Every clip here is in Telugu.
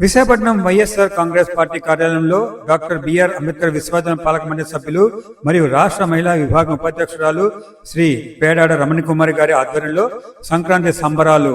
విశాఖపట్నం వైఎస్ఆర్ కాంగ్రెస్ పార్టీ కార్యాలయంలో డాక్టర్ బిఆర్ అంబేద్కర్ విశ్వవిద్యాలయం పాలక మండలి సభ్యులు మరియు రాష్ట్ర మహిళా విభాగం ఉపాధ్యక్షురాలు శ్రీ పేడాడ రమణి కుమారి గారి ఆధ్వర్యంలో సంక్రాంతి సంబరాలు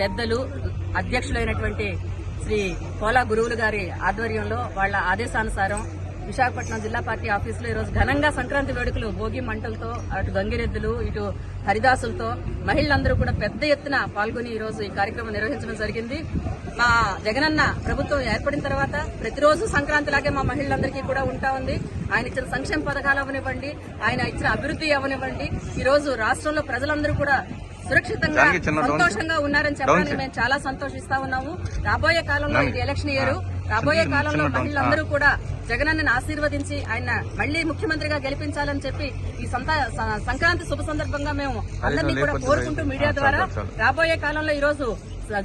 పెద్దలు అధ్యక్షులైనటువంటి శ్రీ కోలా గురువులు గారి ఆధ్వర్యంలో వాళ్ళ ఆదేశానుసారం విశాఖపట్నం జిల్లా పార్టీ ఆఫీసులో ఈరోజు ఘనంగా సంక్రాంతి వేడుకలు భోగి మంటలతో అటు గంగిరెద్దులు ఇటు హరిదాసులతో మహిళలందరూ కూడా పెద్ద ఎత్తున పాల్గొని ఈరోజు ఈ కార్యక్రమం నిర్వహించడం జరిగింది. మా జగనన్న ప్రభుత్వం ఏర్పడిన తర్వాత ప్రతిరోజు సంక్రాంతి లాగే మా మహిళలందరికీ కూడా ఉంటా ఉంది. ఆయన ఇచ్చిన సంక్షేమ పథకాలు అవనివ్వండి ఆయన ఇచ్చిన అభివృద్ధి అవనివ్వండి. ఈరోజు రాష్ట్రంలో ప్రజలందరూ కూడా సురక్షితంగా సంతోషంగా ఉన్నారని చెప్పడానికి మేము చాలా సంతోషిస్తా ఉన్నాము. రాబోయే కాలంలో ఇది ఎలక్షన్ ఇయర్. రాబోయే కాలంలో మహిళలందరూ కూడా జగనన్నని ఆశీర్వదించి ఆయన మళ్ళీ ముఖ్యమంత్రిగా గెలిపించాలని చెప్పి ఈ సంక్రాంతి శుభ సందర్భంగా మేము అందరినీ కూడా కోరుకుంటూ మీడియా ద్వారా రాబోయే కాలంలో ఈ రోజు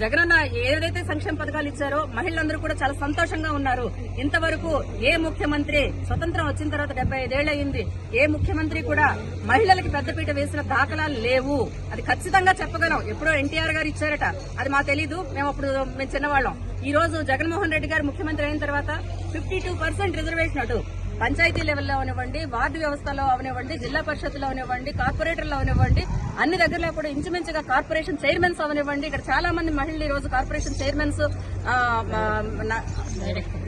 జగనన్న ఏదైతే సంక్షేమ పథకాలు ఇచ్చారో మహిళలందరూ కూడా చాలా సంతోషంగా ఉన్నారు. ఇంతవరకు ఏ ముఖ్యమంత్రి స్వతంత్రం వచ్చిన తర్వాత డెబ్బై ఐదేళ్ళు అయింది. ఏ ముఖ్యమంత్రి కూడా మహిళలకి పెద్దపీట వేసిన దాఖలాలు లేవు. అది ఖచ్చితంగా చెప్పగలం. ఎప్పుడో ఎన్టీఆర్ గారు ఇచ్చారట. అది మాకు తెలీదు. మేము అప్పుడు మేము చిన్నవాళ్ళం. ఈ రోజు జగన్మోహన్ రెడ్డి గారు ముఖ్యమంత్రి అయిన తర్వాత ఫిఫ్టీ టూ పర్సెంట్ రిజర్వేషన్ అటు పంచాయతీ లెవెల్లో అవనివ్వండి వార్డు వ్యవస్థలో అవనివ్వండి జిల్లా పరిషత్లో అవనివ్వండి కార్పొరేటర్లో అవనివ్వండి అన్ని దగ్గరలో కూడా ఇంచుమించుగా కార్పొరేషన్ చైర్మన్స్ అవనివ్వండి. ఇక్కడ చాలా మంది మహిళలు ఈ రోజు కార్పొరేషన్ చైర్మన్స్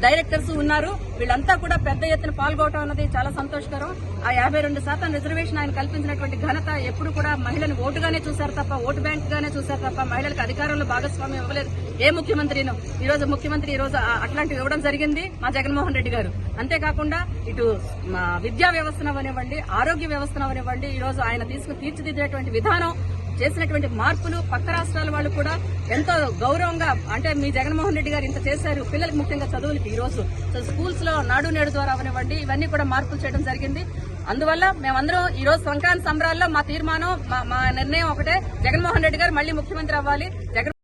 డైరెక్టర్స్ ఉన్నారు. వీళ్ళంతా కూడా పెద్ద ఎత్తున పాల్గొవటం అన్నది చాలా సంతోషకరం. ఆ యాభై రెండు శాతం రిజర్వేషన్ ఆయన కల్పించినటువంటి ఘనత ఎప్పుడు కూడా మహిళను ఓటుగానే చూశారు తప్ప ఓటు బ్యాంక్ గానే చూశారు తప్ప మహిళలకు అధికారంలో భాగస్వామ్యం ఇవ్వలేదు. ఏ ముఖ్యమంత్రిను ఈ రోజు ముఖ్యమంత్రి ఈ రోజు అట్లాంటివి ఇవ్వడం జరిగింది మా జగన్మోహన్ రెడ్డి గారు. అంతేకాకుండా ఇటు మా విద్యా వ్యవస్థను అవనివ్వండి ఆరోగ్య వ్యవస్థను అవనివ్వండి ఈ రోజు ఆయన తీసుకుని తీర్చిదిద్దినటువంటి విధానం చేసినటువంటి మార్పులు పక్క రాష్ట్రాల వాళ్ళు కూడా ఎంతో గౌరవంగా అంటే మీ జగన్మోహన్ రెడ్డి గారు ఇంత చేశారు పిల్లలకు ముఖ్యంగా చదువులకి ఈ రోజు. సో స్కూల్స్లో నాడు నేడు ద్వారా అవనివ్వండి ఇవన్నీ కూడా మార్పులు చేయడం జరిగింది. అందువల్ల మేమందరం ఈ రోజు సంక్రాంతి సంబరాల్లో మా తీర్మానం మా- మా నిర్ణయం ఒకటే జగన్మోహన్ రెడ్డి గారు మళ్ళీ ముఖ్యమంత్రి అవ్వాలి జగన్